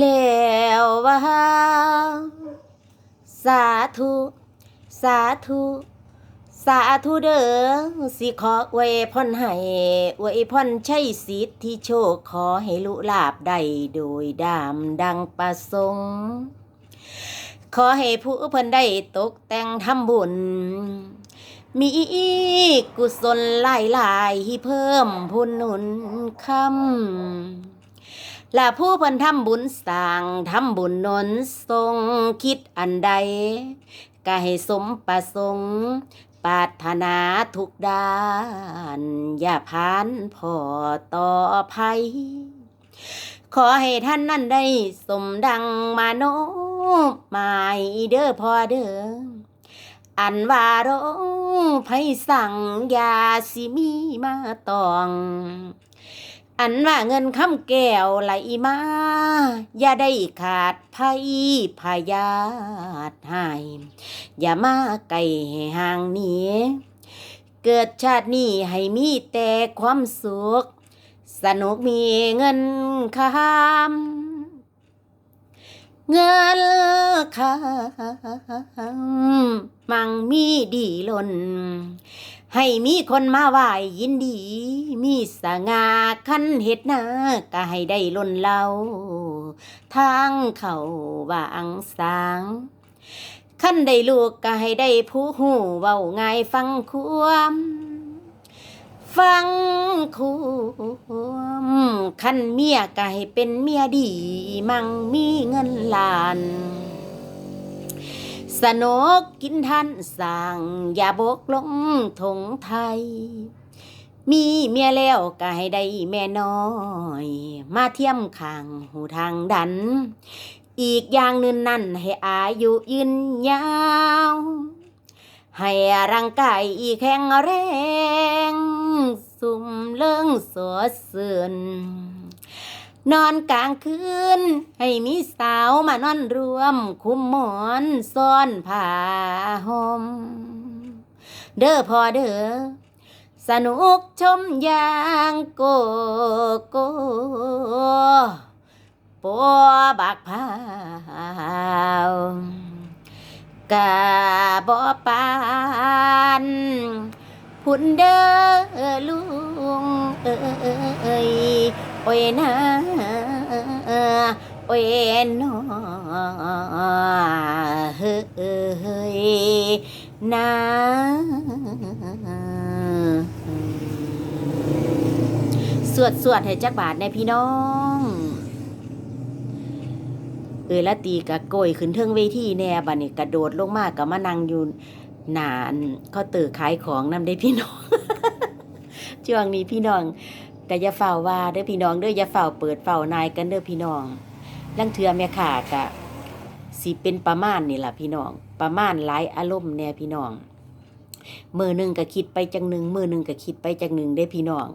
แล้วว่าสาธุ สาธุ สาธุเด้อสิขออวยพรให้อวยพรใช้สิทธิโชคขอให้ลุลาบได้โดยดามดังประสงค์ ขอให้ผู้เพิ่นได้ตกแต่งทำบุญ มีกุศลหลายหลายเพิ่มพุนหนุนคำและผู้เพิ่นทำบุญสร้างทำบุญนนทรงคิดอันใด ก็ให้สมประสงค์ปรารถนาทุกด้าน อย่าพานพอต่อภัย ขอให้ท่านนั้นได้สมดังมาโน หมายเด้อพอเด้ออันว่าร้องไพสั่งยาสิมีมาตอง อันว่าเงินคำแก้วไหลมา อย่าได้ขาดภัยพยาธให้อย่ามาไกลห่างหนีเกิดชาตินี้ให้มีแต่ความสุข สนุกมีเงินคำ เงินคำมังมีดีล้น ให้มีคนมาไหวยินดี มีสง่าคันเห็ดนาก็ให้ได้ล้นเล่าทางเขาวางสางคันได้ลูกก็ให้ได้ผู้หูเว้าง่ายฟังความ ฟังความคันเมียก็ให้เป็นเมียดี มั่งมีเงินล้าน สนุกกินทันสั่งอย่าบกลงทงไทย มีเมียแล้วก็ให้ได้แม่น้อย มาเทียมข้างหูทางดัน อีกอย่างหนึงนั่นให้อายุยืนยาว ให้ร่างกายอีแข็งแรง สุ่มเลื่องสดสื่นนอนกลางคืน ให้มีสาวมานอนรวม คุมหมอนซ่อนผ้าห่มเด้อพอเด้อสนุกชมยางโกโกปัวบักพร้าวกะบ่ปาน พุ่นเด้อลุงเอ้ยโอ้ยนะโอ้ยนอเฮ้ยนะสวดสวดให้จักบาทในพี่น้องเอยละตีกะโกยขึ้นเทิงเวทีแน่บัดนี้กระโดดลงมากะมานั่งอยู่ หนานเขาตื่อขายของนำได้พี่น้อง ช่วงนี้พี่น้องก็อย่าเฝ้าว่าเด้อพี่น้องเด้ออย่าเฝ้าเปิดเฝ้านายกันเด้อพี่น้องลังเทือแม่ขากะสิเป็นประมาณนี่ล่ะพี่น้อง ประมาณหลายอารมณ์แน่พี่น้องมือหนึ่งก็คิดไปจังหนึ่งมือหนึ่งก็คิดไปจังหนึ่งได้พี่น้อง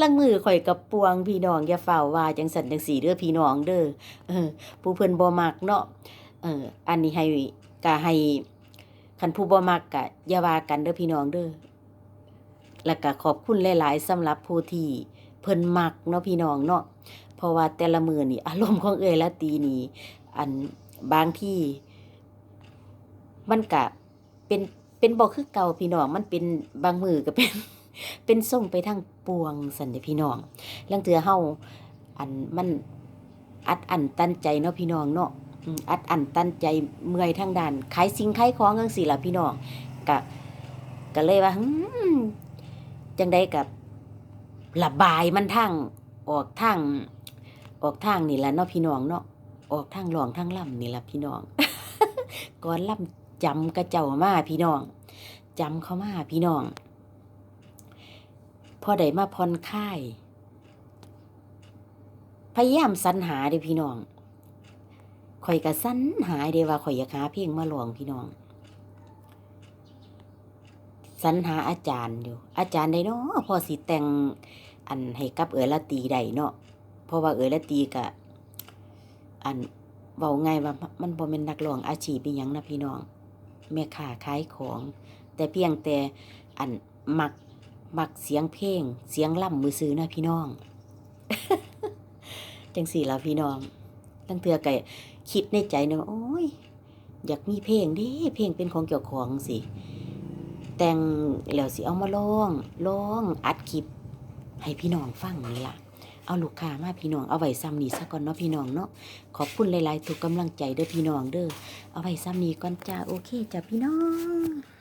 ลังมือข่อยกับปวงพี่น้องอย่าเฝ้าว่าจังสันจังสีเด้อพี่น้องเด้อเออ ผู้เพิ่นบ่มักเนาะเออ อันนี้ให้ก็ให้ คันผู้บ่มักก็อย่าว่ากันเด้อพี่น้องเด้อแล้วก็ขอบคุณหลายๆสำหรับผู้ที่เพิ่นมักเนาะพี่น้องเนาะเพราะว่าแต่ละมือนี่อารมณ์ของเอ่ยละตีนี่อันบางที่มันกะเป็นเป็นบ่คือเก่าพี่น้องมันเป็นบางมือก็เป็น เป็นส่งไปทางปวงสันเดพี่น้องลังเถือเฮาอันมันอัดอั้นตันใจเนาะพี่น้องเนาะ อัดอั้นตันใจเมื่อยทางด้านขายสิ่งขายของจังซี่ล่ะพี่น้องกะก็เลยว่าหืมจังได้กับระบายมันทั้งออกทางออกทางนี่แหละเนาะพี่น้องเนาะออกทางหลองทางล่ำนี่แหละพี่น้องก่อนล่ำจำกระเจ้ามาพี่น้องจำเขามาพี่น้องพอได้มาผ่อนคลายพยายามสรรหาเด้พี่น้อง ข่อยก็สรรหาเดว่าข่อยอยากหาเพลงมาลองพี่น้องสรรหาอาจารย์อยู่ อาจารย์ใดเนาะพอสิแต่งอันให้กับเอ๋ยละตีได้เนาะเพราะว่าเอ๋ยละตีกะ อันเว้าไงว่ามันบ่แม่นนักร้องอาชีพอีหยังนะพี่น้องแม่ค้าขายของ แต่เพียงแต่อันมักมักเสียงเพลง เสียงล่ำมือซื้อนะพี่น้อง จังสี่แล้วพี่น้อง ตั้งเตือไก่คิดในใจเนาะโอ้ย อยากมีเพลงเดิเพลงเป็นของเกี่ยวของสิ แต่งแล้วสิเอามาร้องร้องอัดคลิป ให้พี่น้องฟังนี่ล่ะเอาลูกค้ามาพี่น้องเอาไว้ซ้ำนี้ซะก่อนเนาะพี่น้องเนาะขอบคุณหลายๆทุกกำลังใจเด้อพี่น้องเด้อเอาไว้ซ้ำนี้ก่อนจ้าโอเคจ้าพี่น้อง